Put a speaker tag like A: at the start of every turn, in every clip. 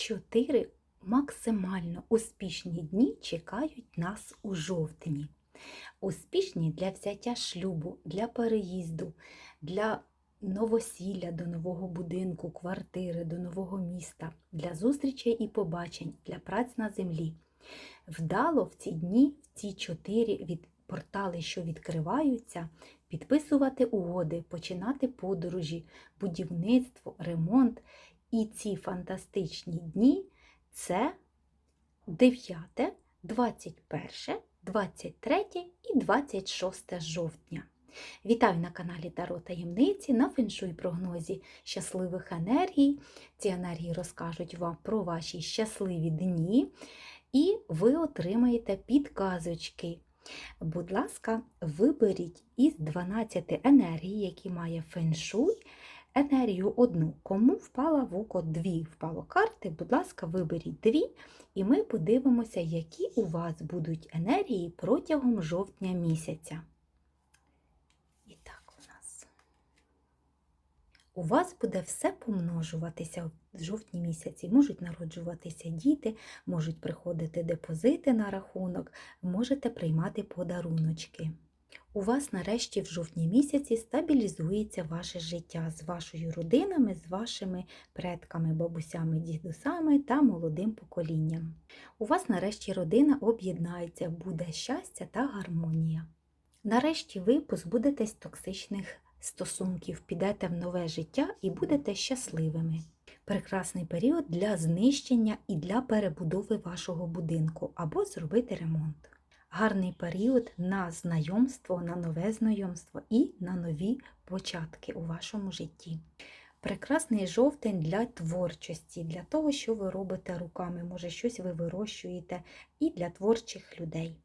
A: Чотири максимально успішні дні чекають нас у жовтні. Успішні для взяття шлюбу, для переїзду, для новосілля до нового будинку, квартири, до нового міста, для зустрічей і побачень, для праць на землі. Вдало в ці дні, в ці чотири від портали, що відкриваються, підписувати угоди, починати подорожі, будівництво, ремонт. І ці фантастичні дні це 9, 21, 23 і 26 жовтня. Вітаю на каналі Таро Таємниці на феншуй прогнозі щасливих енергій. Ці енергії розкажуть вам про ваші щасливі дні, і ви отримаєте підказочки. Будь ласка, виберіть із 12 енергій, які має феншуй, енергію одну. Кому впала в око дві впало карти, будь ласка, виберіть дві, і ми подивимося, які у вас будуть енергії протягом жовтня місяця. І так у нас. У вас буде все помножуватися в жовтні місяці. Можуть народжуватися діти, можуть приходити депозити на рахунок, можете приймати подаруночки. У вас нарешті в жовтні місяці стабілізується ваше життя з вашою родинами, з вашими предками, бабусями, дідусами та молодим поколінням. У вас нарешті родина об'єднається, буде щастя та гармонія. Нарешті ви позбудетесь токсичних стосунків, підете в нове життя і будете щасливими. Прекрасний період для знищення і для перебудови вашого будинку або зробити ремонт гарний період на знайомство, на нове знайомство і на нові початки у вашому житті. Прекрасний жовтень для творчості, для того, що ви робите руками, може, щось ви вирощуєте, і для творчих людей.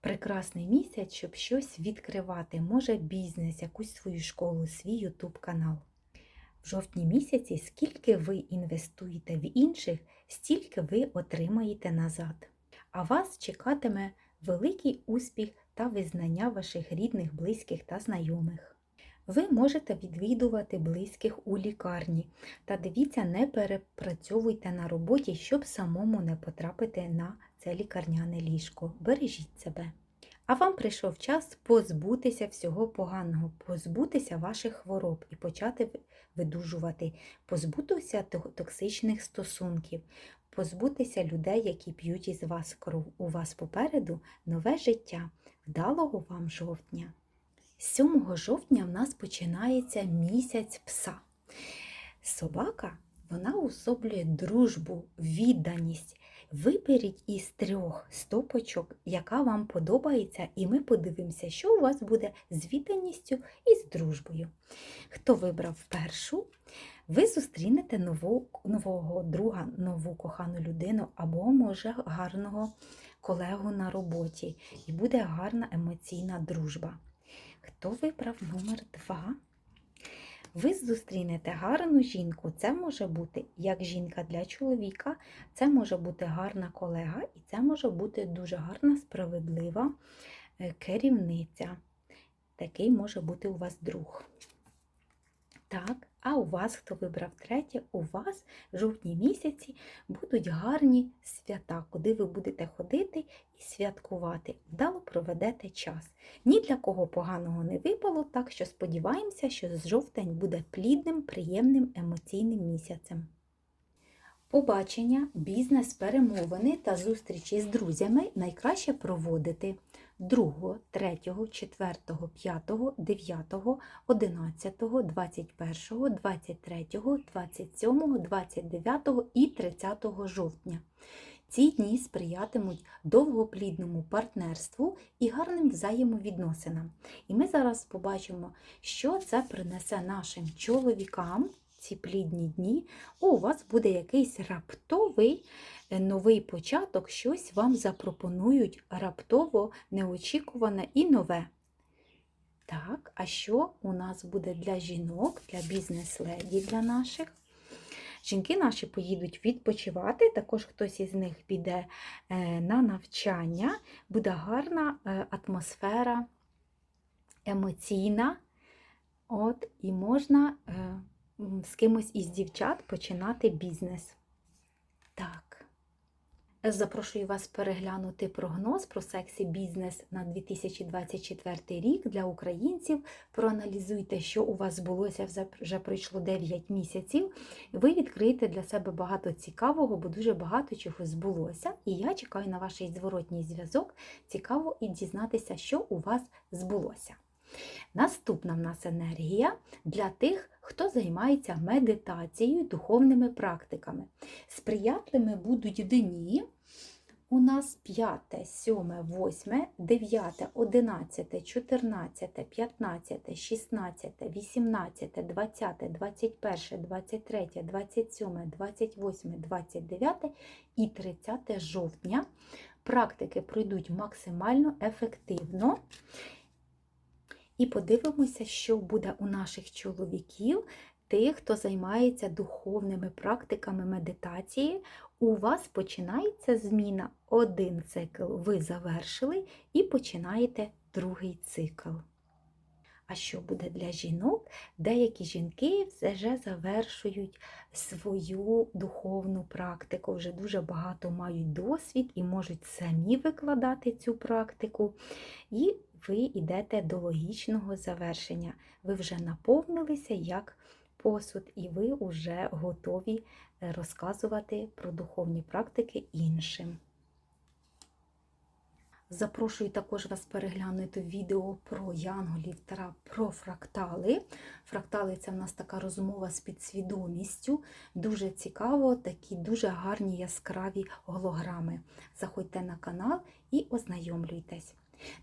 A: Прекрасний місяць, щоб щось відкривати, може бізнес, якусь свою школу, свій ютуб канал. В жовтні місяці, скільки ви інвестуєте в інших, стільки ви отримаєте назад. А вас чекатиме великий успіх та визнання ваших рідних, близьких та знайомих. Ви можете відвідувати близьких у лікарні та дивіться, не перепрацьовуйте на роботі, щоб самому не потрапити на це лікарняне ліжко. Бережіть себе. А вам прийшов час позбутися всього поганого, позбутися ваших хвороб і почати видужувати, позбутися токсичних стосунків, позбутися людей, які п'ють із вас кров. У вас попереду нове життя, вдалого вам жовтня. 7 жовтня в нас починається місяць пса. Собака вона особлює дружбу, відданість. Виберіть із трьох стопочок, яка вам подобається, і ми подивимося, що у вас буде з відданістю і з дружбою. Хто вибрав першу, ви зустрінете нову, нового друга, нову кохану людину або, може, гарного колегу на роботі, і буде гарна емоційна дружба. Хто вибрав номер 2? Ви зустрінете гарну жінку. Це може бути як жінка для чоловіка, це може бути гарна колега, і це може бути дуже гарна, справедлива е, керівниця. Такий може бути у вас друг. Так, а у вас, хто вибрав третє, у вас в жовтні місяці будуть гарні свята, куди ви будете ходити і святкувати. Вдало проведете час. Ні для кого поганого не випало, так що сподіваємося, що з жовтень буде плідним, приємним емоційним місяцем. Побачення, бізнес, перемовини та зустрічі з друзями найкраще проводити 2, 3, 4, 5, 9, 11, 21, 23, 27, 29 і 30 жовтня. Ці дні сприятимуть довгоплідному партнерству і гарним взаємовідносинам. І ми зараз побачимо, що це принесе нашим чоловікам ці плідні дні. У вас буде якийсь раптовий новий початок, щось вам запропонують раптово, неочікуване і нове. Так, а що у нас буде для жінок, для бізнес-леді для наших? Жінки наші поїдуть відпочивати, також хтось із них піде е, на навчання, буде гарна е, атмосфера емоційна. От, І можна е, з кимось із дівчат починати бізнес. Так, Запрошую вас переглянути прогноз про сексі бізнес на 2024 рік для українців. Проаналізуйте, що у вас збулося вже пройшло 9 місяців. Ви відкриєте для себе багато цікавого, бо дуже багато чого збулося. І я чекаю на ваш зворотній зв'язок. Цікаво і дізнатися, що у вас збулося. Наступна в нас енергія для тих, хто займається медитацією, духовними практиками. Сприятливими будуть дні. У нас 5, 7, 8, 9, 11, 14, 15, 16, 18, 20, 21, 23, 27, 28, 29 і 30 жовтня. Практики пройдуть максимально ефективно. І подивимося, що буде у наших чоловіків, тих, хто займається духовними практиками медитації. У вас починається зміна. Один цикл ви завершили і починаєте другий цикл. А що буде для жінок? Деякі жінки вже завершують свою духовну практику, вже дуже багато мають досвід і можуть самі викладати цю практику. І ви йдете до логічного завершення. Ви вже наповнилися як посуд, і ви вже готові е, розказувати про духовні практики іншим. Запрошую також вас переглянути відео про янголів та про фрактали. Фрактали це в нас така розмова з підсвідомістю. Дуже цікаво, такі дуже гарні яскраві голограми. Заходьте на канал і ознайомлюйтесь.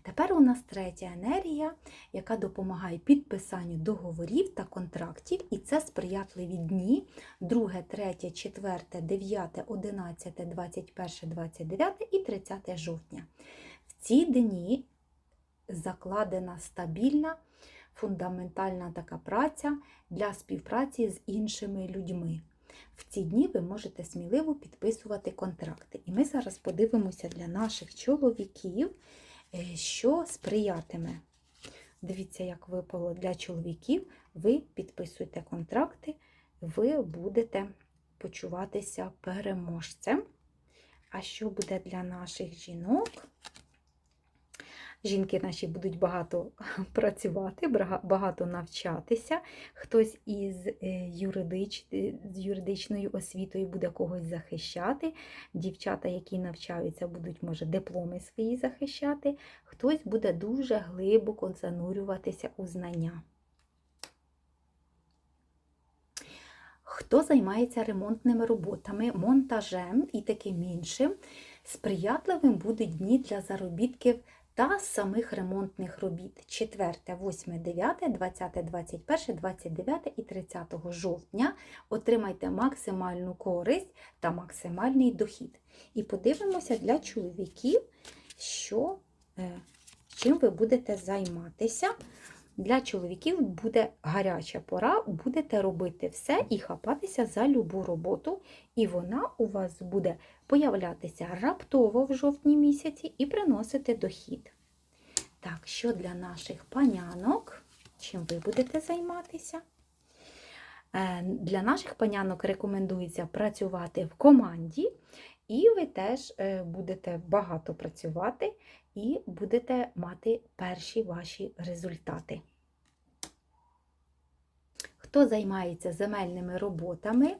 A: Тепер у нас третя енергія, яка допомагає підписанню договорів та контрактів, і це сприятливі дні 2, 3, 4, 9, 11, 21, 29 і 30 жовтня. В ці дні закладена стабільна, фундаментальна така праця для співпраці з іншими людьми. В ці дні ви можете сміливо підписувати контракти. І ми зараз подивимося для наших чоловіків, що сприятиме. Дивіться, як випало для чоловіків, ви підписуєте контракти, ви будете почуватися переможцем. А що буде для наших жінок? Жінки наші будуть багато працювати, багато навчатися. Хтось із е, юридич, е, з юридичною освітою буде когось захищати. Дівчата, які навчаються, будуть, може, дипломи свої захищати. Хтось буде дуже глибоко занурюватися у знання. Хто займається ремонтними роботами, монтажем і таким іншим, сприятливим будуть дні для заробітків та самих ремонтних робіт 4, 8, 9, 20, 21, 29 і 30 жовтня. Отримайте максимальну користь та максимальний дохід. І подивимося для чоловіків, що, е, чим ви будете займатися. Для чоловіків буде гаряча пора, будете робити все і хапатися за любу роботу, і вона у вас буде появлятися раптово в жовтні місяці і приносити дохід. Так, що для наших панянок? Чим ви будете займатися? Е, Для наших панянок рекомендується працювати в команді, і ви теж е, будете багато працювати і будете мати перші ваші результати. Хто займається земельними роботами,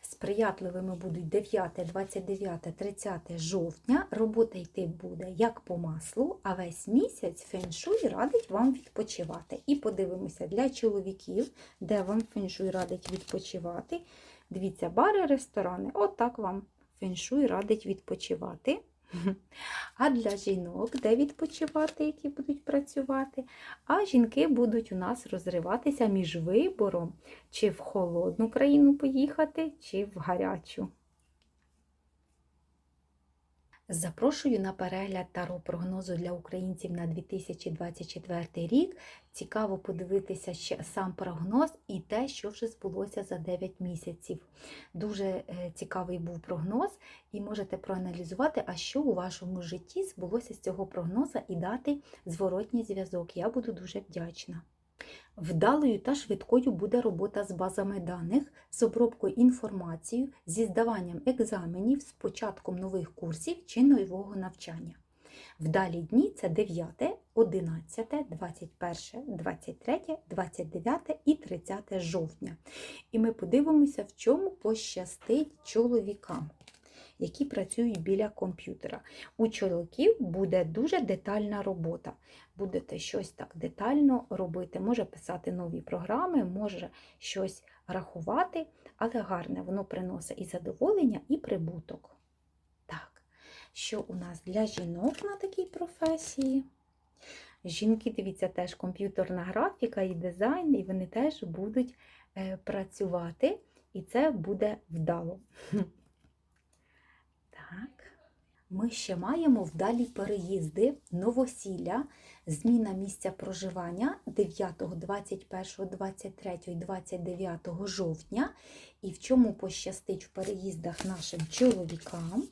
A: сприятливими будуть 9, 29, 30 жовтня. Робота йти буде як по маслу, а весь місяць феншуй радить вам відпочивати. І подивимося для чоловіків, де вам феншуй радить відпочивати. Дивіться, бари, ресторани, отак вам феншуй радить відпочивати. А для жінок, де відпочивати, які будуть працювати. А жінки будуть у нас розриватися між вибором, чи в холодну країну поїхати, чи в гарячу. Запрошую на перегляд таро прогнозу для українців на 2024 рік. Цікаво подивитися ще сам прогноз і те, що вже збулося за 9 місяців. Дуже е, цікавий був прогноз, і можете проаналізувати, а що у вашому житті збулося з цього прогнозу і дати зворотній зв'язок. Я буду дуже вдячна. Вдалою та швидкою буде робота з базами даних, з обробкою інформації, зі здаванням екзаменів, з початком нових курсів чи нового навчання. Вдалі дні це 9, 11, 21, 23, 29 і 30 жовтня. І ми подивимося, в чому пощастить чоловікам, які працюють біля комп'ютера. У чоловіків буде дуже детальна робота. Будете щось так детально робити, може писати нові програми, може щось рахувати, але гарне, воно приносить і задоволення, і прибуток. Так, що у нас для жінок на такій професії? Жінки, дивіться, теж комп'ютерна графіка і дизайн, і вони теж будуть е, працювати, і це буде вдало. Так. Ми ще маємо вдалі переїзди, новосілля, зміна місця проживання 9, 21, 23 і 29 жовтня. І в чому пощастить в переїздах нашим чоловікам?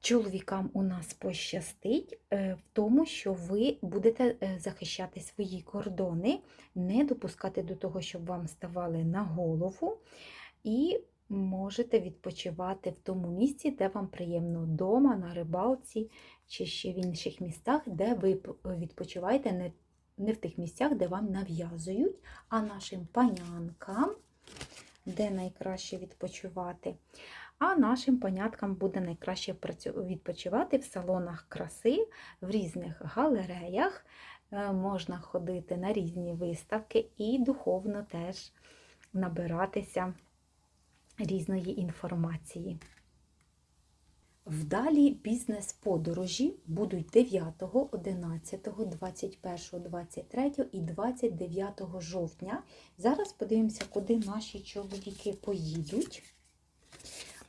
A: Чоловікам у нас пощастить е, в тому, що ви будете е, захищати свої кордони, не допускати до того, щоб вам ставали на голову. І можете відпочивати в тому місці, де вам приємно вдома, на рибалці чи ще в інших містах, де ви відпочиваєте не, не в тих місцях, де вам нав'язують, а нашим панянкам, де найкраще відпочивати. А нашим паняткам буде найкраще відпочивати в салонах краси, в різних галереях. Е, можна ходити на різні виставки і духовно теж набиратися різної інформації. Вдалі бізнес-подорожі будуть 9, 11, 21, 23 і 29 жовтня. Зараз подивимося, куди наші чоловіки поїдуть.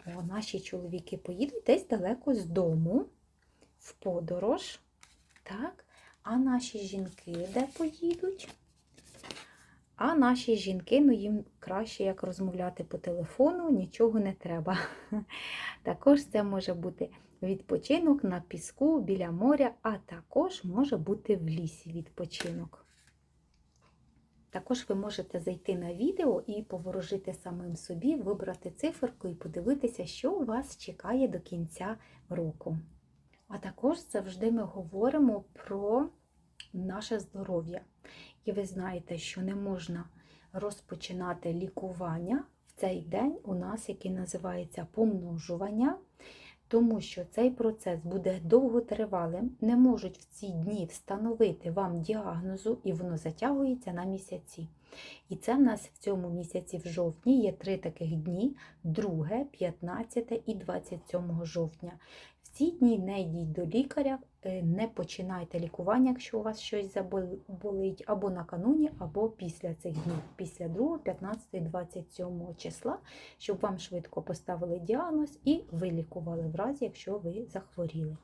A: О, Наші чоловіки поїдуть десь далеко з дому, в подорож. Так? А наші жінки де поїдуть? А наші жінки, ну їм краще як розмовляти по телефону, нічого не треба. Також це може бути відпочинок на піску біля моря, а також може бути в лісі відпочинок. Також ви можете зайти на відео і поворожити самим собі, вибрати циферку і подивитися, що у вас чекає до кінця року. А також завжди ми говоримо про наше здоров'я. І ви знаєте, що не можна розпочинати лікування в цей день у нас, який називається помножування, тому що цей процес буде довготривалим, не можуть в ці дні встановити вам діагнозу, і воно затягується на місяці. І це в нас в цьому місяці в жовтні є три таких дні: 2, 15 і 27 жовтня. Ці дні не йдіть до лікаря, е, не починайте лікування, якщо у вас щось заболить, або накануні, або після цих днів, після 2, 15, 27 числа, щоб вам швидко поставили діагноз і вилікували в разі, якщо ви захворіли.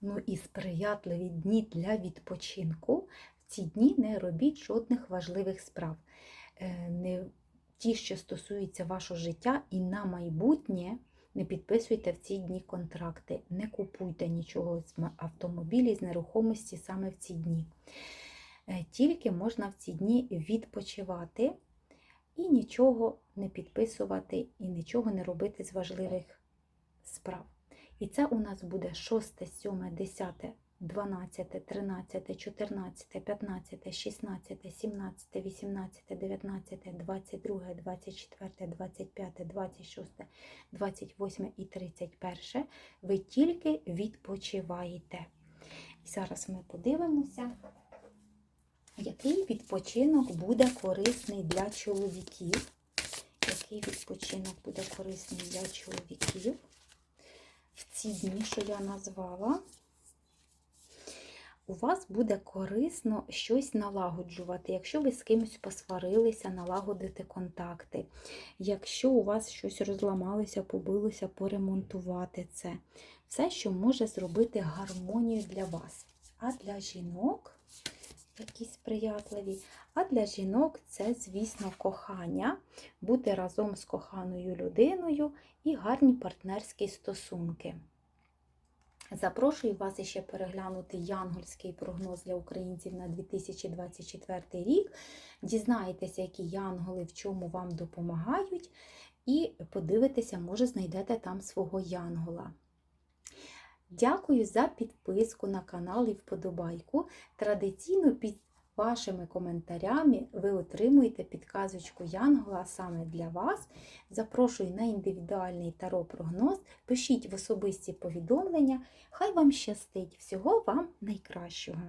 A: Ну і сприятливі дні для відпочинку. В ці дні не робіть жодних важливих справ. Е, не Ті, що стосуються вашого життя, і на майбутнє. Не підписуйте в ці дні контракти, не купуйте нічого з автомобілів, з нерухомості саме в ці дні. Е, тільки можна в ці дні відпочивати і нічого не підписувати, і нічого не робити з важливих справ. І це у нас буде 6, 7, 10, 12, 13, 14, 15, 16, 17, 18, 19, 22, 24, 25, 26, 28 і 31 ви тільки відпочиваєте. І зараз ми подивимося, який відпочинок буде корисний для чоловіків. Який відпочинок буде корисний для чоловіків в ці дні, що я назвала у вас буде корисно щось налагоджувати. Якщо ви з кимось посварилися, налагодити контакти. Якщо у вас щось розламалося, побилося, поремонтувати це. Все, що може зробити гармонію для вас. А для жінок, якісь приятливі, а для жінок це, звісно, кохання, бути разом з коханою людиною і гарні партнерські стосунки. Запрошую вас ще переглянути янгольський прогноз для українців на 2024 рік. Дізнаєтеся, які янголи в чому вам допомагають, і подивитеся, може, знайдете там свого янгола. Дякую за підписку на канал і вподобайку. Традиційно під вашими коментарями ви отримуєте підказочку Янгола саме для вас. Запрошую на індивідуальний таро-прогноз. Пишіть в особисті повідомлення. Хай вам щастить! Всього вам найкращого!